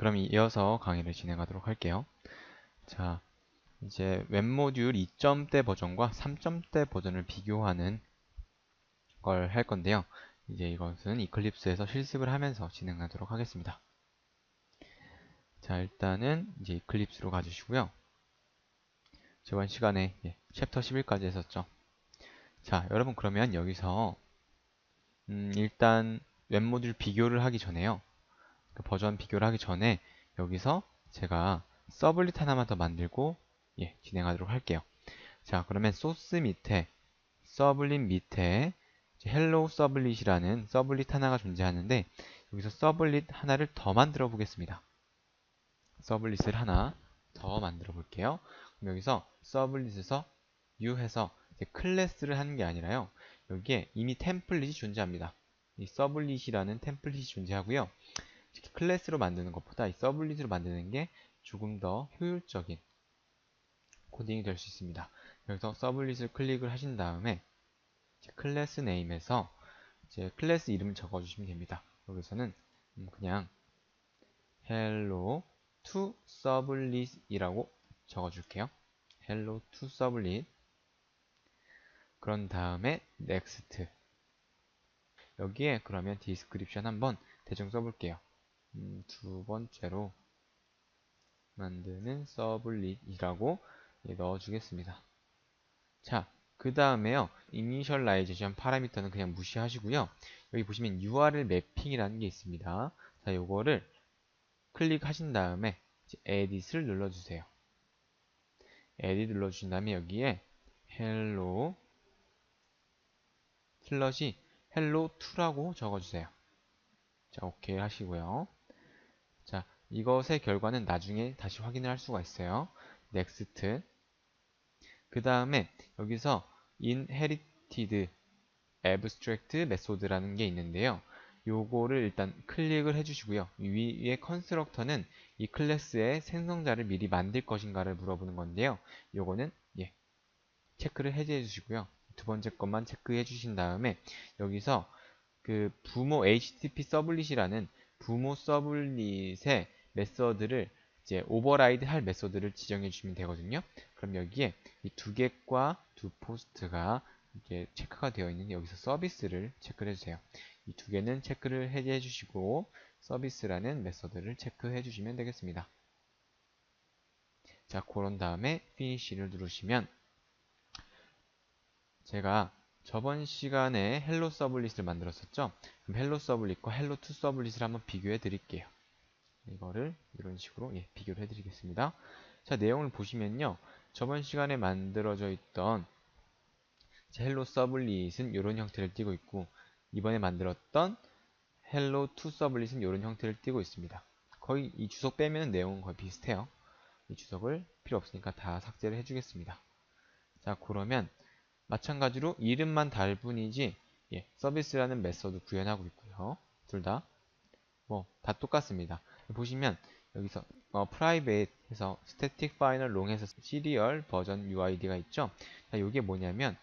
그럼 이어서 강의를 진행하도록 할게요. 자, 이제 웹모듈 2점대 버전과 3점대 버전을 비교하는 걸 할 건데요. 이제 이것은 이클립스에서 실습을 하면서 진행하도록 하겠습니다. 자, 일단은 이제 이클립스로 가주시고요. 저번 시간에 예, 챕터 11까지 했었죠. 자, 여러분 그러면 여기서 음, 일단 웹모듈 비교를 하기 전에요. 그 버전 비교를 하기 전에 여기서 제가 서블릿 하나만 더 만들고 예, 진행하도록 할게요. 자, 그러면 소스 밑에 서블릿 밑에 헬로우 서블릿이라는 서블릿 하나가 존재하는데 여기서 서블릿 하나를 더 만들어 보겠습니다. 서블릿을 하나 더 만들어 볼게요. 그럼 여기서 서블릿에서 u 해서 클래스를 하는 게 아니라요. 여기에 이미 템플릿이 존재합니다. 이 서블릿이라는 템플릿이 존재하고요. 클래스로 만드는 것보다 이 서블릿으로 만드는 게 조금 더 효율적인 코딩이 될 수 있습니다. 여기서 서블릿을 클릭을 하신 다음에 클래스 네임에서 이제 클래스 이름을 적어주시면 됩니다. 여기서는 음, 그냥 hello to sublet이라고 적어줄게요. hello to sublet 그런 다음에 next 여기에 그러면 description 한번 대충 써볼게요. 음, 두 번째로 만드는 서블릿이라고 넣어주겠습니다. 자, 그 다음에요. 이니셜라이제이션 파라미터는 그냥 무시하시고요. 여기 보시면 URL 매핑이라는 게 있습니다. 자, 요거를 클릭하신 다음에 edit을 눌러주세요. edit 눌러주신 다음에 여기에 hello 슬러시 hello2라고 적어주세요. 자, 오케이 하시고요. 자, 이것의 결과는 나중에 다시 확인을 할 수가 있어요. next. 그 다음에 여기서 inherited abstract method라는 게 있는데요. 요거를 일단 클릭을 해주시고요. 위에 컨스트럭터는 이 클래스의 생성자를 미리 만들 것인가를 물어보는 건데요. 요거는 예, 체크를 해제해 주시고요. 두 번째 것만 체크해 주신 다음에 여기서 그 부모 HTTP 서블릿이라는 부모 서블릿의 메서드를 이제 오버라이드 할 메서드를 지정해 주시면 되거든요. 그럼 여기에 이 두 개과 두 포스트가 이게 체크가 되어 있는 여기서 서비스를 체크를 해주세요. 이 두 개는 체크를 해제해 주시고 서비스라는 메서드를 체크해 주시면 되겠습니다. 자, 그런 다음에 피니쉬를 누르시면 제가 저번 시간에 헬로 서블릿을 만들었었죠. 그럼 헬로 서블릿과 헬로 투 서블릿을 한번 비교해 드릴게요. 이거를 이런 식으로 예, 비교를 해 드리겠습니다. 자, 내용을 보시면요. 저번 시간에 만들어져 있던 헬로 서블릿은 이런 형태를 띠고 있고 이번에 만들었던 헬로 투 서블릿은 이런 형태를 띠고 있습니다. 거의 이 주석 빼면 내용은 거의 비슷해요. 이 주석을 필요 없으니까 다 삭제를 해주겠습니다. 자, 그러면 마찬가지로 이름만 다를 뿐이지 예, 서비스라는 메서드 구현하고 있고요. 둘 다 뭐 다 똑같습니다. 보시면 여기서 어, private 해서 static final long해서 serial 버전 UID가 있죠. 자, 이게 뭐냐면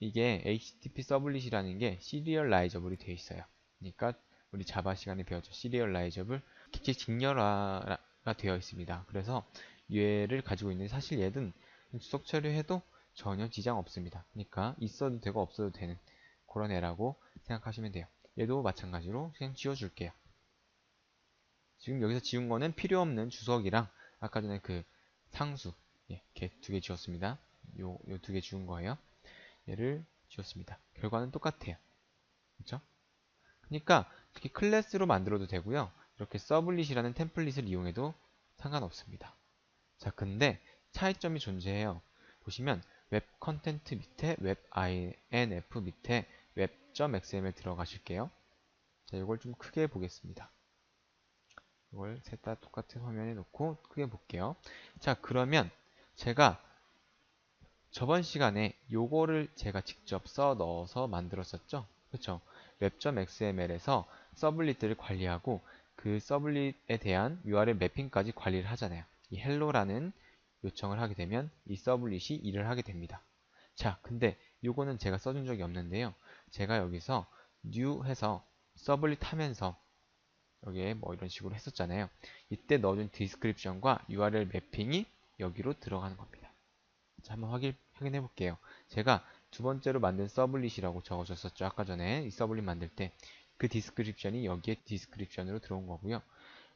이게 HTTP 서블릿이라는 게 시리얼라이저블이 되어 있어요. 그러니까 우리 자바 시간에 배웠죠. 시리얼라이저블 기체 직렬화가 되어 있습니다. 그래서 얘를 가지고 있는 사실 얘는 주석 처리해도 전혀 지장 없습니다. 그러니까 있어도 되고 없어도 되는 그런 애라고 생각하시면 돼요. 얘도 마찬가지로 그냥 지워줄게요. 지금 여기서 지운 거는 필요 없는 주석이랑 아까 전에 그 상수 예, 두개 지웠습니다. 요 요 두 개 지운 거예요. 얘를 지웠습니다. 결과는 똑같아요. 그렇죠? 그러니까 특히 클래스로 만들어도 되고요. 이렇게 서블릿이라는 템플릿을 이용해도 상관없습니다. 자, 근데 차이점이 존재해요. 보시면 웹 컨텐트 밑에 웹 inf 밑에 웹.xml 들어가실게요. 자, 이걸 좀 크게 보겠습니다. 이걸 셋 다 똑같은 화면에 놓고 크게 볼게요. 자, 그러면 제가 저번 시간에 요거를 제가 직접 써 넣어서 만들었었죠. 그렇죠? 웹.xml에서 서블릿들을 관리하고 그 서블릿에 대한 URL 매핑까지 관리를 하잖아요. 이 헬로라는 요청을 하게 되면 이 서블릿이 일을 하게 됩니다. 자, 근데 요거는 제가 써준 적이 없는데요. 제가 여기서 new 해서 서블릿 하면서 여기에 뭐 이런 식으로 했었잖아요. 이때 넣어준 디스크립션과 URL 매핑이 여기로 들어가는 겁니다. 자, 한번 확인, 확인해 볼게요. 제가 두 번째로 만든 서블릿이라고 적어줬었죠. 아까 전에 이 서블릿 만들 때 그 디스크립션이 여기에 디스크립션으로 들어온 거고요.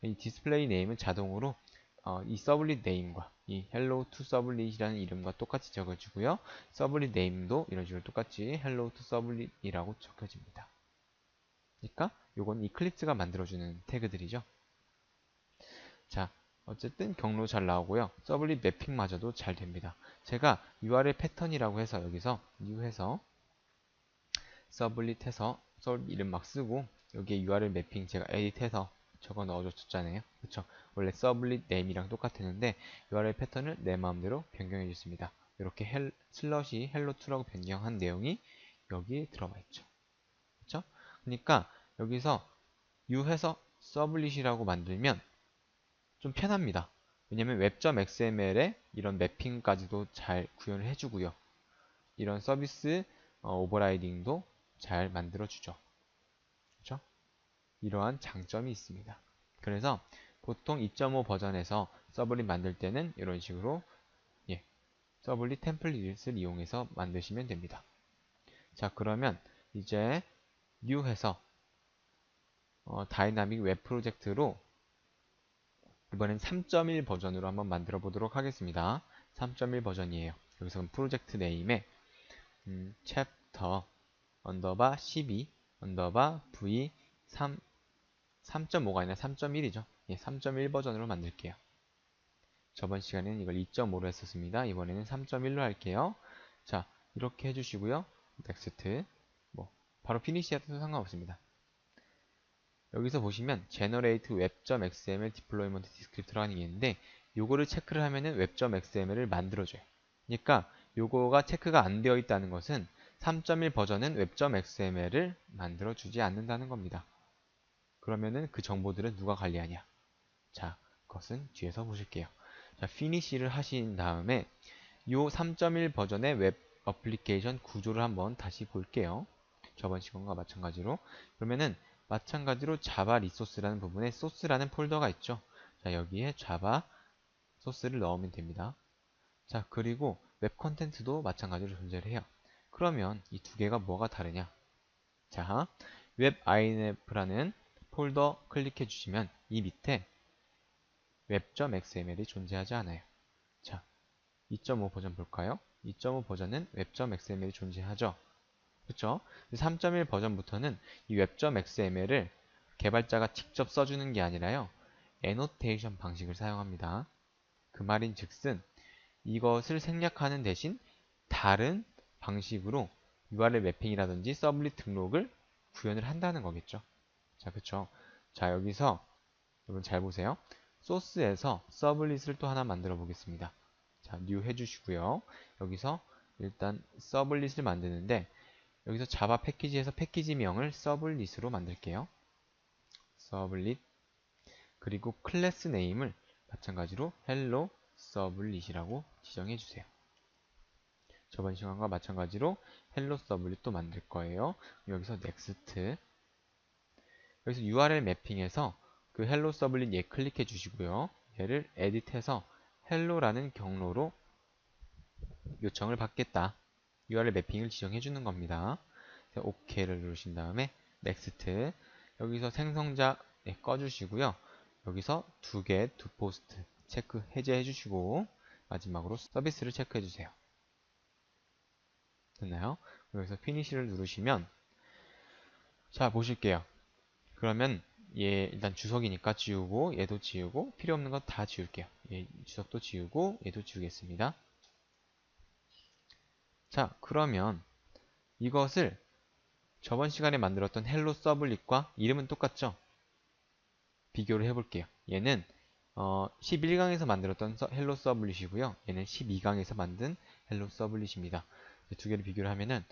이 디스플레이 네임은 자동으로 어, 이 서블릿 네임과 이 hello to 서블릿이라는 이름과 똑같이 적어주고요. 서블릿 네임도 이런 식으로 똑같이 hello to 서블릿이라고 적혀집니다. 그러니까 요건 이클립스가 만들어주는 태그들이죠. 자, 어쨌든 경로 잘 나오고요. 서블릿 매핑마저도 잘 됩니다. 제가 URL 패턴이라고 해서 여기서 new 해서 서블릿 해서 서블 이름 막 쓰고 여기에 URL 매핑 제가 에디트 해서 적어 넣어줬잖아요. 그쵸? 원래 서블릿 네임이랑 똑같았는데 URL 패턴을 내 마음대로 변경해 줬습니다. 이렇게 헬, 슬러시 헬로2라고 변경한 내용이 여기 들어가 있죠. 그쵸? 그러니까 여기서 u 해서 서블릿이라고 만들면 좀 편합니다. 왜냐면 웹.xml에 이런 매핑까지도 잘 구현을 해주고요. 이런 서비스 어, 오버라이딩도 잘 만들어주죠. 이러한 장점이 있습니다. 그래서 보통 2.5 버전에서 서블릿 만들 때는 이런 식으로 예, 서블릿 템플릿을 이용해서 만드시면 됩니다. 자 그러면 이제 new 해서 어, 다이나믹 웹 프로젝트로 이번엔 3.1 버전으로 한번 만들어 보도록 하겠습니다. 3.1 버전이에요. 여기서 프로젝트 네임에 음, 챕터 언더바 12 언더바 v 3 3.5가 아니라 3.1이죠. 예, 3.1 버전으로 만들게요. 저번 시간에는 이걸 2.5로 했었습니다. 이번에는 3.1로 할게요. 자, 이렇게 해주시고요. 넥스트 뭐 바로 피니시 해도 상관없습니다. 여기서 보시면 generate web.xml deployment descript라는 게 있는데 요거를 체크를 하면은 web.xml을 만들어줘요. 그러니까 요거가 체크가 안 되어 있다는 것은 3.1 버전은 web.xml을 만들어주지 않는다는 겁니다. 그러면은 그 정보들은 누가 관리하냐? 자, 그것은 뒤에서 보실게요. 자, finish를 하신 다음에 요3.1 버전의 웹 어플리케이션 구조를 한번 다시 볼게요. 저번 시간과 마찬가지로. 그러면은 마찬가지로 자바 리소스라는 부분에 소스라는 폴더가 있죠. 자, 여기에 자바 소스를 넣으면 됩니다. 자, 그리고 웹 컨텐츠도 마찬가지로 존재를 해요. 그러면 이 두 개가 뭐가 다르냐? 자, 웹 inf라는 폴더 클릭해 주시면 이 밑에 web.xml이 존재하지 않아요. 자, 2.5 버전 볼까요? 2.5 버전은 web.xml이 존재하죠. 그쵸? 3.1 버전부터는 이 web.xml을 개발자가 직접 써주는 게 아니라요. 애노테이션 방식을 사용합니다. 그 말인 즉슨 이것을 생략하는 대신 다른 방식으로 URL 매핑이라든지 서블릿 등록을 구현을 한다는 거겠죠. 자, 그쵸. 자, 여기서 여러분 잘 보세요. 소스에서 서블릿을 또 하나 만들어 보겠습니다. 자, new 해주시고요. 여기서 일단 서블릿을 만드는데 여기서 자바 패키지에서 패키지명을 서블릿으로 만들게요. 서블릿 그리고 클래스 네임을 마찬가지로 hello 서블릿이라고 지정해 주세요. 저번 시간과 마찬가지로 hello 서블릿도 만들 거예요. 여기서 next 여기서 URL 매핑에서 그 hello 서블릿 얘 클릭해 주시고요. 얘를 에디트해서 hello라는 경로로 요청을 받겠다. URL 매핑을 지정해 주는 겁니다. OK를 누르신 다음에 Next 여기서 생성자 네, 꺼주시고요. 여기서 두 개, 두 포스트 체크 해제해 주시고 마지막으로 서비스를 체크해 주세요. 됐나요? 여기서 피니시를 누르시면 자 보실게요. 그러면 얘 일단 주석이니까 지우고 얘도 지우고 필요 없는 거다 지울게요. 얘 주석도 지우고 얘도 지우겠습니다. 자, 그러면 이것을 저번 시간에 만들었던 헬로 서블릿과 이름은 똑같죠? 비교를 해볼게요. 얘는 어, 11강에서 만들었던 헬로 서블릿이고요. 얘는 12강에서 만든 헬로 서블릿입니다. 두 개를 비교를 하면은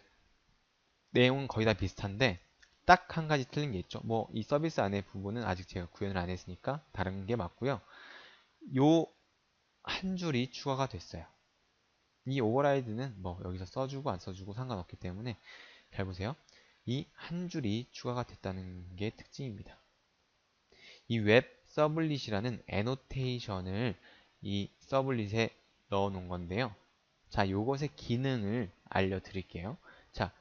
내용은 거의 다 비슷한데 딱 한 가지 틀린 게 있죠. 뭐 이 서비스 안에 부분은 아직 제가 구현을 안 했으니까 다른 게 맞고요. 요 한 줄이 추가가 됐어요. 이 오버라이드는 뭐 여기서 써주고 안 써주고 상관없기 때문에 잘 보세요. 이 한 줄이 추가가 됐다는 게 특징입니다. 이 웹 서블릿이라는 애노테이션을 이 서블릿에 넣어 놓은 건데요. 자, 요것의 기능을 알려드릴게요. 자,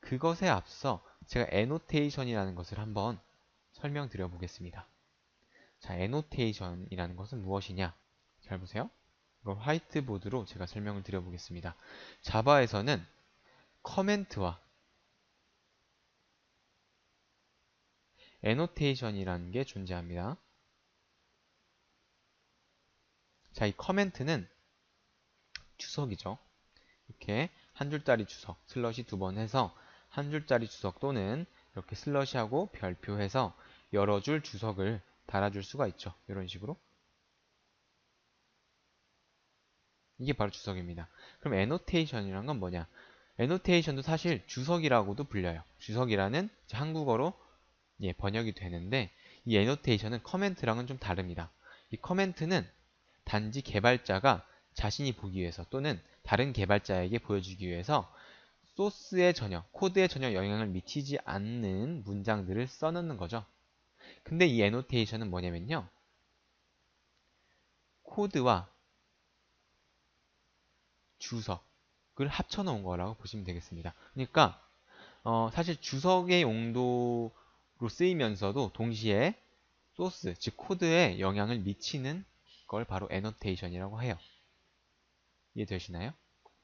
그것에 앞서 제가 애노테이션이라는 것을 한번 설명드려 보겠습니다. 자, 애노테이션이라는 것은 무엇이냐? 잘 보세요. 이걸 화이트보드로 제가 설명을 드려 보겠습니다. 자바에서는 커멘트와 애노테이션이라는 게 존재합니다. 자, 이 커멘트는 주석이죠. 이렇게 한 줄짜리 주석, 슬러시 두 번 해서 한 줄짜리 주석 또는 이렇게 슬러시하고 별표해서 여러 줄 주석을 달아줄 수가 있죠. 이런 식으로. 이게 바로 주석입니다. 그럼 애노테이션이란 건 뭐냐? 애노테이션도 사실 주석이라고도 불려요. 주석이라는 한국어로 예, 번역이 되는데 이 애노테이션은 커멘트랑은 좀 다릅니다. 이 커멘트는 단지 개발자가 자신이 보기 위해서 또는 다른 개발자에게 보여주기 위해서 소스에 전혀, 코드에 전혀 영향을 미치지 않는 문장들을 써놓는 거죠. 근데 이 애노테이션은 뭐냐면요. 코드와 주석을 합쳐놓은 거라고 보시면 되겠습니다. 그러니까 어, 사실 주석의 용도로 쓰이면서도 동시에 소스, 즉 코드에 영향을 미치는 걸 바로 애노테이션이라고 해요. 이해되시나요?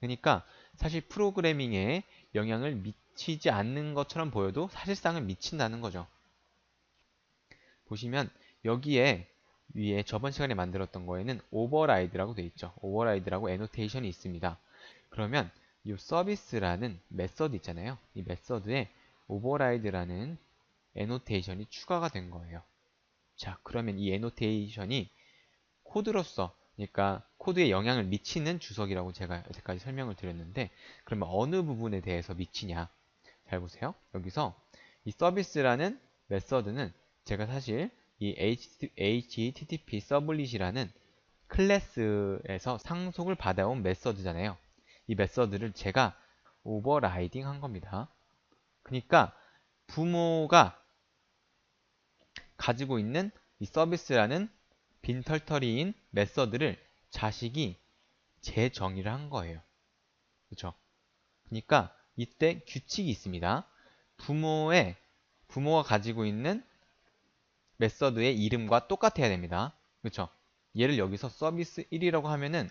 그러니까 사실 프로그래밍에 영향을 미치지 않는 것처럼 보여도 사실상은 미친다는 거죠. 보시면 여기에 위에 저번 시간에 만들었던 거에는 오버라이드라고 되어 있죠. 오버라이드라고 애노테이션이 있습니다. 그러면 이 서비스라는 메서드 있잖아요. 이 메서드에 오버라이드라는 애노테이션이 추가가 된 거예요. 자, 그러면 이 애노테이션이 코드로서 그러니까 코드에 영향을 미치는 주석이라고 제가 여태까지 설명을 드렸는데 그러면 어느 부분에 대해서 미치냐? 잘 보세요. 여기서 이 서비스라는 메서드는 제가 사실 이 HTTP 서블릿이라는 클래스에서 상속을 받아온 메서드잖아요. 이 메서드를 제가 오버라이딩 한 겁니다. 그러니까 부모가 가지고 있는 이 서비스라는 빈털터리인 메서드를 자식이 재정의를 한 거예요. 그렇죠? 그러니까 이때 규칙이 있습니다. 부모의 부모가 가지고 있는 메서드의 이름과 똑같아야 됩니다. 그렇죠? 얘를 여기서 서비스 1이라고 하면은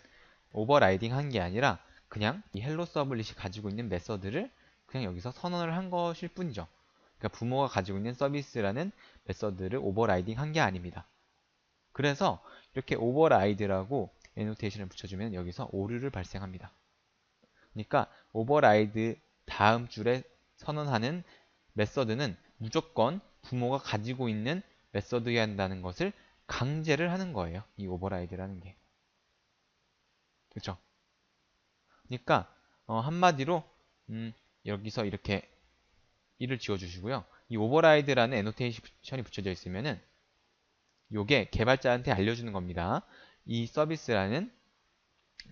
오버라이딩 한 게 아니라 그냥 이 헬로 서블릿이 가지고 있는 메서드를 그냥 여기서 선언을 한 것일 뿐이죠. 그러니까 부모가 가지고 있는 서비스라는 메서드를 오버라이딩 한 게 아닙니다. 그래서 이렇게 오버라이드라고 애노테이션을 붙여주면 여기서 오류를 발생합니다. 그러니까 오버라이드 다음 줄에 선언하는 메서드는 무조건 부모가 가지고 있는 메서드여야 한다는 것을 강제를 하는 거예요. 이 오버라이드라는 게. 그렇죠? 그러니까 어, 한마디로 음, 여기서 이렇게 1을 지워주시고요. 이 오버라이드라는 애노테이션이 붙여져 있으면은 요게 개발자한테 알려주는 겁니다. 이 서비스라는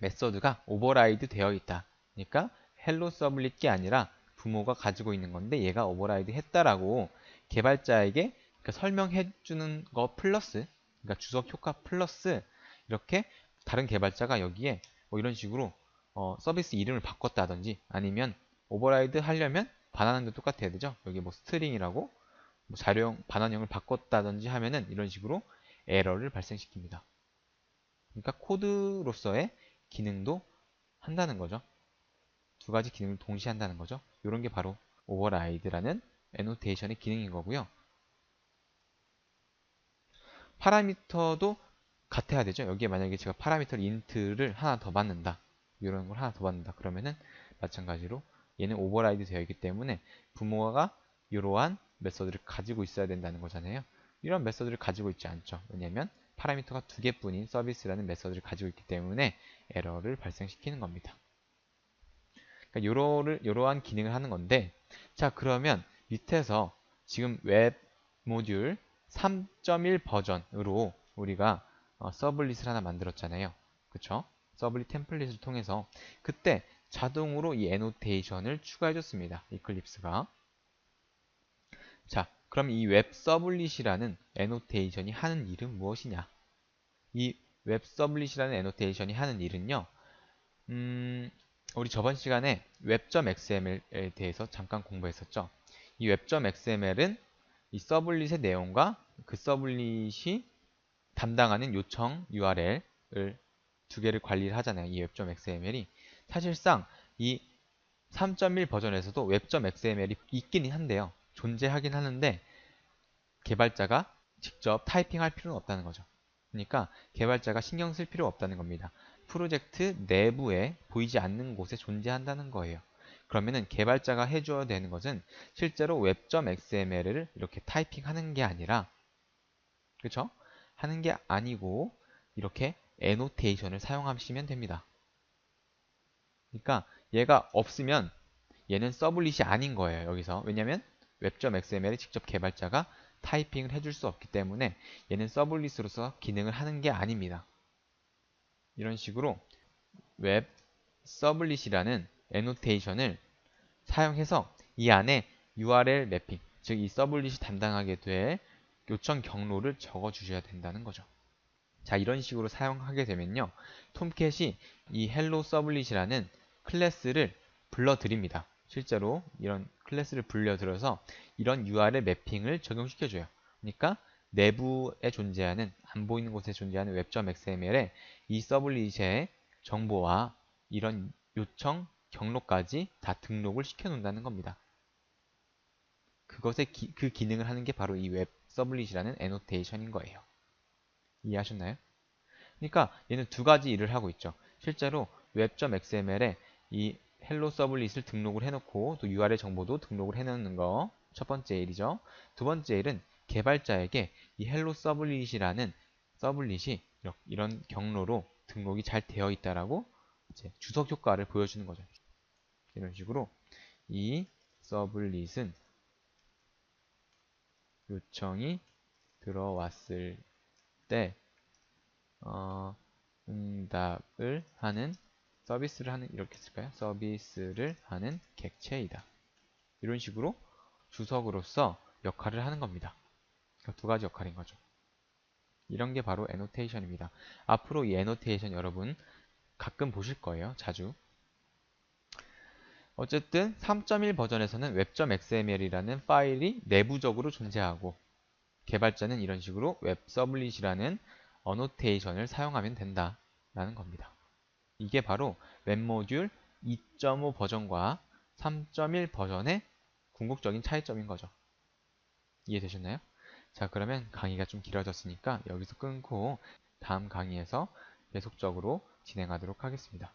메서드가 오버라이드 되어 있다. 그러니까 헬로 서블릿이 아니라 부모가 가지고 있는 건데 얘가 오버라이드 했다라고 개발자에게 그러니까 설명해 주는 거 플러스 그러니까 주석 효과 플러스 이렇게 다른 개발자가 여기에 뭐 이런 식으로 어, 서비스 이름을 바꿨다든지 아니면 오버라이드 하려면 반환도 똑같아야 되죠. 여기 뭐 스트링이라고 뭐 자료형 반환형을 바꿨다든지 하면은 이런 식으로 에러를 발생시킵니다. 그러니까 코드로서의 기능도 한다는 거죠. 두 가지 기능을 동시에 한다는 거죠. 이런 게 바로 오버라이드라는 애노테이션의 기능인 거고요. 파라미터도 같아야 되죠. 여기에 만약에 제가 파라미터 인트를 하나 더 받는다. 이런 걸 하나 더 받는다. 그러면은 마찬가지로 얘는 오버라이드 되어 있기 때문에 부모가 이러한 메서드를 가지고 있어야 된다는 거잖아요. 이런 메서드를 가지고 있지 않죠. 왜냐하면 파라미터가 두 개뿐인 서비스라는 메서드를 가지고 있기 때문에 에러를 발생시키는 겁니다. 그러니까 요러를, 요러한 기능을 하는 건데 자 그러면 밑에서 지금 웹 모듈 3.1 버전으로 우리가 어, 서블릿을 하나 만들었잖아요. 그쵸? 서블릿 템플릿을 통해서 그때 자동으로 이 애노테이션을 추가해 줬습니다. 이클립스가 자, 그럼 이 웹 서블릿이라는 애노테이션이 하는 일은 무엇이냐? 이 웹 서블릿이라는 애노테이션이 하는 일은요. 음, 우리 저번 시간에 웹.xml에 대해서 잠깐 공부했었죠. 이 웹.xml은 이 서블릿의 내용과 그 서블릿이 담당하는 요청 URL을 두 개를 관리를 하잖아요. 이 웹.xml이. 사실상 이 3.1 버전에서도 웹.xml이 있기는 한데요. 존재하긴 하는데 개발자가 직접 타이핑할 필요는 없다는 거죠. 그러니까 개발자가 신경 쓸 필요 없다는 겁니다. 프로젝트 내부에 보이지 않는 곳에 존재한다는 거예요. 그러면은 개발자가 해줘야 되는 것은 실제로 웹.xml을 이렇게 타이핑하는 게 아니라 그렇죠? 하는 게 아니고 이렇게 애노테이션을 사용하시면 됩니다. 그러니까 얘가 없으면 얘는 서블릿이 아닌 거예요. 여기서. 왜냐면 웹.xml을 직접 개발자가 타이핑을 해줄 수 없기 때문에 얘는 서블릿으로서 기능을 하는 게 아닙니다. 이런 식으로 웹 서블릿이라는 애노테이션을 사용해서 이 안에 URL 매핑, 즉 이 서블릿이 담당하게 될 요청 경로를 적어 주셔야 된다는 거죠. 자, 이런 식으로 사용하게 되면요. 톰캣이 이 헬로 서블릿이라는 클래스를 불러드립니다. 실제로 이런 클래스를 불려들어서 이런 URL 매핑을 적용시켜줘요. 그러니까 내부에 존재하는 안 보이는 곳에 존재하는 웹.xml에 이 서블릿의 정보와 이런 요청 경로까지 다 등록을 시켜 놓는다는 겁니다. 그것의 기, 그 기능을 하는 게 바로 이 웹 서블릿이라는 애노테이션인 거예요. 이해하셨나요? 그러니까 얘는 두 가지 일을 하고 있죠. 실제로 웹.xml에 이 헬로 서블릿을 등록을 해놓고 또 URL 정보도 등록을 해놓는 거 첫 번째 일이죠. 두 번째 일은 개발자에게 이 헬로 서블릿이라는 서블릿이 이런 경로로 등록이 잘 되어 있다라고 이제 주석 효과를 보여주는 거죠. 이런 식으로 이 서블릿은 요청이 들어왔을 때 어, 응답을 하는 서비스를 하는 이렇게 쓸까요? 서비스를 하는 객체이다. 이런 식으로 주석으로서 역할을 하는 겁니다. 그러니까 두 가지 역할인 거죠. 이런 게 바로 애노테이션입니다. 앞으로 이 애노테이션 여러분 가끔 보실 거예요. 자주. 어쨌든 3.1 버전에서는 web.xml이라는 파일이 내부적으로 존재하고 개발자는 이런 식으로 웹 서블릿이라는 어노테이션을 사용하면 된다라는 겁니다. 이게 바로 웹모듈 2.5 버전과 3.1 버전의 궁극적인 차이점인 거죠. 이해되셨나요? 자 그러면 강의가 좀 길어졌으니까 여기서 끊고 다음 강의에서 계속적으로 진행하도록 하겠습니다.